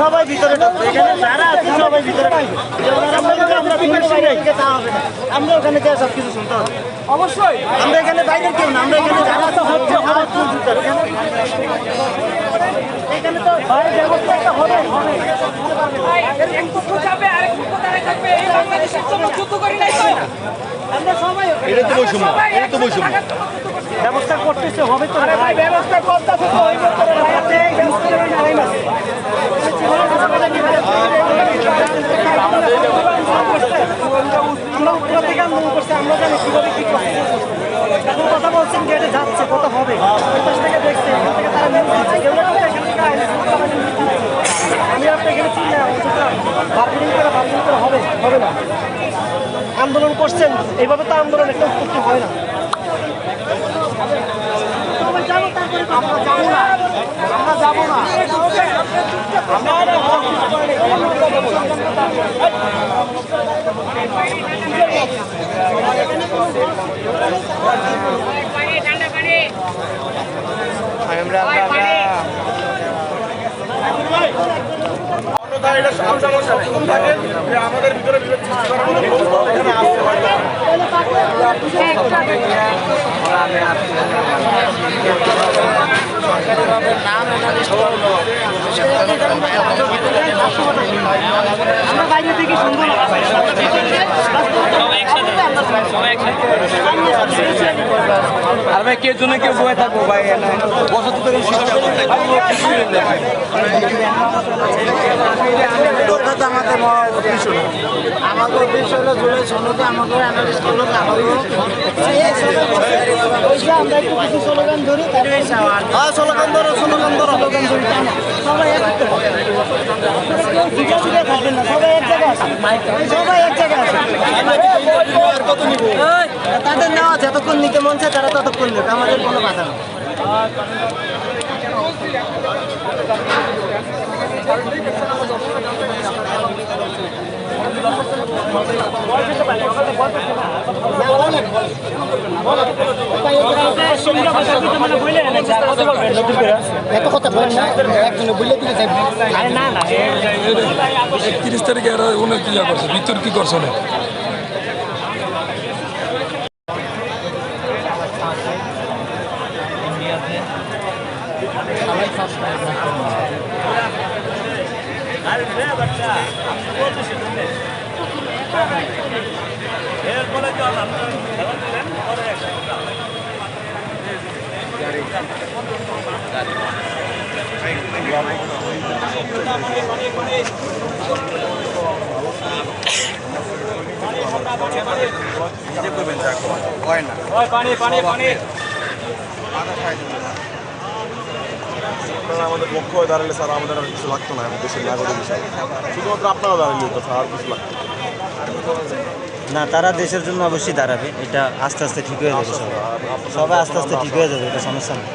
সবাই ভিতরে ঢুকবে এখানে যারা আছে সবাই ভিতরে আমরা যদি আমরা ভিতরে বাইরে থেকে তা হবে না। আমরা ওখানে যা সব কিছু শুনতে হবে। অবশ্যই। আমরা এখানে বাইরে কেউ না আমরা এখানে যারা আছে হচ্ছে এখানে তো ব্যবস্থা একটা হবে। হবে এক পক্ষ যাবে আরেক পক্ষ দাঁড়ায় থাকবে এই বাংলাদেশের জন্য যুদ্ধ করি নাই তো আমরা সবাই এটা তো বৈষম্য। এটা তো বৈষম্য ব্যবস্থা করতেছে হবে তো। ভাই ব্যবস্থা করতেছে তো করে ভাই আপনি এই ব্যবস্থা করে নাই না আমরা উপর থেকে জানি কীভাবে কি এখন কথা বলছেন এটা যাচ্ছে, কত হবে? থেকে দেখছে না আমি না করে করে হবে? হবে না। আন্দোলন করছেন, এইভাবে তো আন্দোলন একটা উৎপত্তি হয় না। আমরা যাব তো আমরা না যাব না অন্যথায় এটা আপনারা সচেতন থাকেন যে আমাদের ভিতরে বিভেদ সৃষ্টি করার এখানে আসতে পারে না। আমরা বাইরে থেকে সুন্দর আর ভাই কেউ জন্য কেউ বয়ে থাকব ভাই বছর তো আমাদের আমাদের হলো জুলাই সনদে আমাকে অ্যানালিস করল আমরা একটু কিছু স্লোগান ধরি হ্যাঁ স্লোগান ধরো স্লোগান ধরো। স্লোগান ধরি সবাই এক থাকবেন না সবাই জায়গায় সবাই এক জায়গায় তাদের নেওয়া যতক্ষণ নিতে মন চায় তারা ততক্ষণ নেবে, আমাদের কোনো বাধা নেই। এত কথা বলেন না একজনে বলে দিলে না না একত্রিশ তারিখে এরা অনেক ইয়া করছে ভিতর কি করছে অনেক আপনারা আমাদের পক্ষ হয়ে দাঁড়ালে স্যার আমাদের আর কিছু লাগতো না দেশের নাগরিক হিসাবে শুধুমাত্র আপনারা দাঁড়ালে তো স্যার আর কিছু লাগতো না। তারা দেশের জন্য অবশ্যই দাঁড়াবে এটা আস্তে আস্তে ঠিক হয়ে যাবে সবাই। সবাই আস্তে আস্তে ঠিক হয়ে যাবে এটা সমস্যা নেই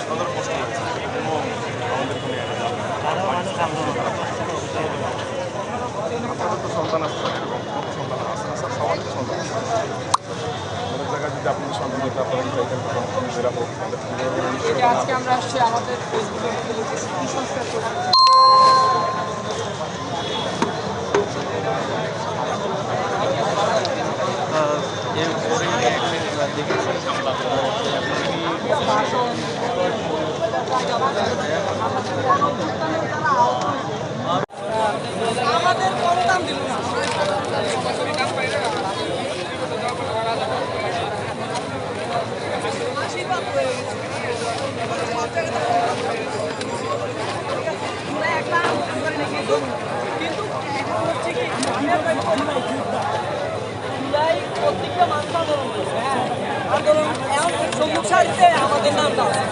আপনাদের কষ্ট লাগছে কোনো আমাদের কোনো ইয়ে নেই। আপনাদের তো সন্তান আছে স্যার, এরকম কত সন্তান আছে না স্যার সবার তো সন্তান আছে অনেক জায়গায় যদি আপনারা আজকে আমরা আসছি আমাদের ফেসবুকে কুসংস্কার আমাদের কম দাম দিল না আশীর্বাদ হয়ে গেছে কিন্তু এখন হচ্ছে কি জুলাই প্রত্যেকটা মানুষ আন্দোলন করছে হ্যাঁ আন্দোলন এখন সম্মুখ সারিতে আমাদের আছে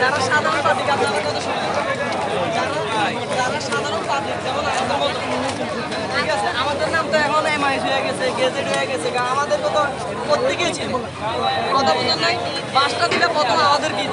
যারা সাধারণ পাবলিক আপনারা কথা শুনে যারা যারা সাধারণ পাবলিক যেমন আমাদের মতো ঠিক আছে আমাদের নাম তো হয়ে গেছে গেজেট হয়ে গেছে আমাদের তো প্রত্যেকেই ছিল কথা বলতে নাই পাঁচটা দিলে প্রথম আমাদের কি